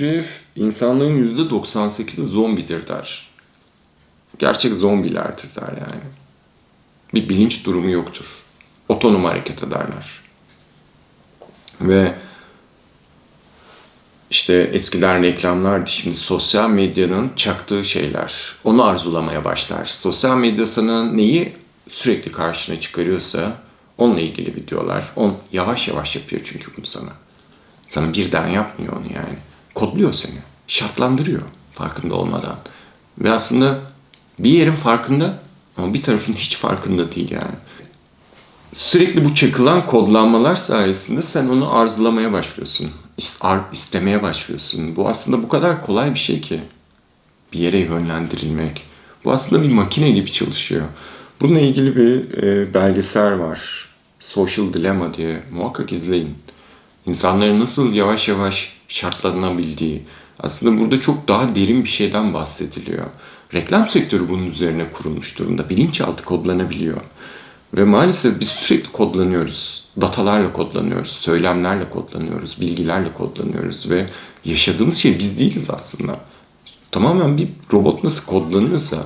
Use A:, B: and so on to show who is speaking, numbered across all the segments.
A: Gurdjieff insanlığın %98'i zombidir der. Gerçek zombilerdir der yani. Bir bilinç durumu yoktur. Otonom hareket ederler. Ve işte eskiden reklamlardı şimdi sosyal medyanın çaktığı şeyler. Onu arzulamaya başlar. Sosyal medya sana neyi sürekli karşına çıkarıyorsa onunla ilgili videolar. On yavaş yavaş yapıyor çünkü bunu sana. Sana birden yapmıyor onu yani. Kodluyor seni. Şartlandırıyor farkında olmadan. Ve aslında bir yerin farkında ama bir tarafın hiç farkında değil yani. Sürekli bu çakılan kodlanmalar sayesinde sen onu arzulamaya başlıyorsun. İstemeye başlıyorsun. Bu aslında bu kadar kolay bir şey ki. Bir yere yönlendirilmek. Bu aslında bir makine gibi çalışıyor. Bununla ilgili bir e, belgesel var. Social Dilemma diye. Muhakkak izleyin. İnsanların nasıl yavaş yavaş şartlanabildiği. Aslında burada çok daha derin bir şeyden bahsediliyor. Reklam sektörü bunun üzerine kurulmuş durumda. Bilinçaltı kodlanabiliyor. Ve maalesef biz sürekli kodlanıyoruz. Datalarla kodlanıyoruz, söylemlerle kodlanıyoruz, bilgilerle kodlanıyoruz ve yaşadığımız şey biz değiliz aslında. Tamamen bir robot nasıl kodlanıyorsa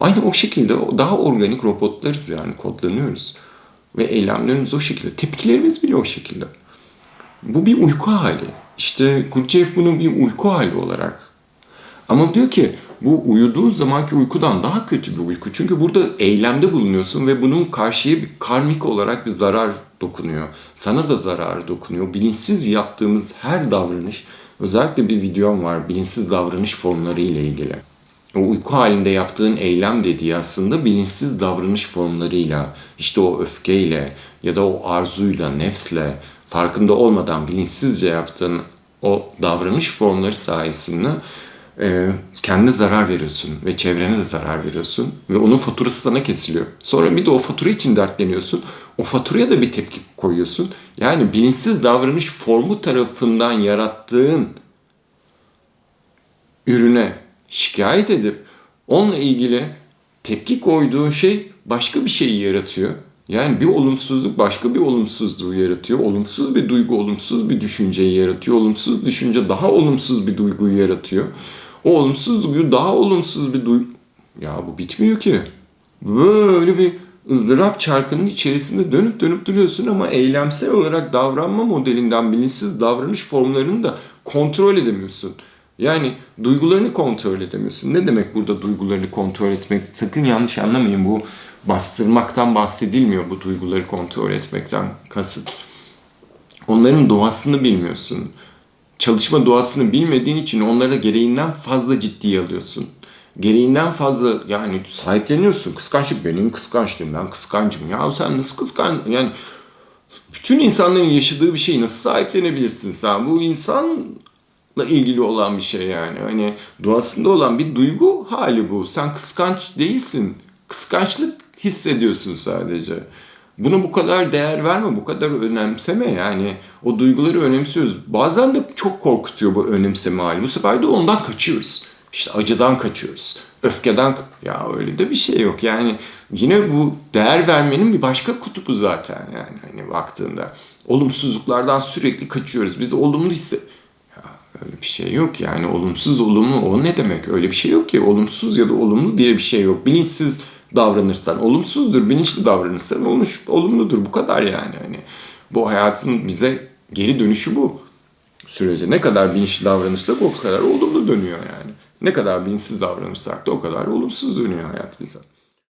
A: aynı o şekilde daha organik robotlarız yani kodlanıyoruz. Ve eylemlerimiz o şekilde, tepkilerimiz bile o şekilde. Bu bir uyku hali. İşte Gurdjieff bunu bir uyku hali olarak ama diyor ki bu uyuduğun zamanki uykudan daha kötü bir uyku. Çünkü burada eylemde bulunuyorsun ve bunun karşıya bir karmik olarak bir zarar dokunuyor. Sana da zarar dokunuyor. Bilinçsiz yaptığımız her davranış, özellikle bir videom var bilinçsiz davranış formları ile ilgili. O uyku halinde yaptığın eylem dediği aslında bilinçsiz davranış formlarıyla, işte o öfkeyle ya da o arzuyla, nefsle, farkında olmadan bilinçsizce yaptığın o davranış formları sayesinde e, kendine zarar veriyorsun ve çevrene de zarar veriyorsun ve onun faturası sana kesiliyor. Sonra bir de o fatura için dertleniyorsun. O faturaya da bir tepki koyuyorsun. Yani bilinçsiz davranış formu tarafından yarattığın ürüne şikayet edip onunla ilgili tepki koyduğun şey başka bir şeyi yaratıyor. Yani bir olumsuzluk başka bir olumsuzluğu yaratıyor. Olumsuz bir duygu olumsuz bir düşünceyi yaratıyor. Olumsuz düşünce daha olumsuz bir duyguyu yaratıyor. O olumsuz duygu daha olumsuz bir duygu... Ya bu bitmiyor ki. Böyle bir ızdırap çarkının içerisinde dönüp dönüp duruyorsun ama eylemsel olarak davranma modelinden bilinçsiz davranış formlarını da kontrol edemiyorsun. Yani duygularını kontrol edemiyorsun. Ne demek burada duygularını kontrol etmek? Sakın yanlış anlamayın bu bastırmaktan bahsedilmiyor bu duyguları kontrol etmekten kasıt. Onların doğasını bilmiyorsun. Çalışma doğasını bilmediğin için onlara gereğinden fazla ciddiye alıyorsun. Gereğinden fazla yani sahipleniyorsun. Kıskançlık benim kıskançlığım ben kıskancım. Ya sen nasıl kıskan yani bütün insanların yaşadığı bir şeyi nasıl sahiplenebilirsin sen? Bu insanla ilgili olan bir şey yani. Hani doğasında olan bir duygu hali bu. Sen kıskanç değilsin. Kıskançlık hissediyorsun sadece. Buna bu kadar değer verme, bu kadar önemseme yani. O duyguları önemsiyoruz. Bazen de çok korkutuyor bu önemseme hali. Bu sefer de ondan kaçıyoruz. İşte acıdan kaçıyoruz. Öfkeden ya öyle de bir şey yok. Yani yine bu değer vermenin bir başka kutubu zaten yani hani baktığında. Olumsuzluklardan sürekli kaçıyoruz. Biz olumlu hisse öyle bir şey yok yani olumsuz olumlu o ne demek? Öyle bir şey yok ki. Olumsuz ya da olumlu diye bir şey yok. Bilinçsiz davranırsan olumsuzdur, bilinçli davranırsan olmuş, olumludur. Bu kadar yani. Hani bu hayatın bize geri dönüşü bu sürece. Ne kadar bilinçli davranırsak o kadar olumlu dönüyor yani. Ne kadar bilinçsiz davranırsak da o kadar olumsuz dönüyor hayat bize.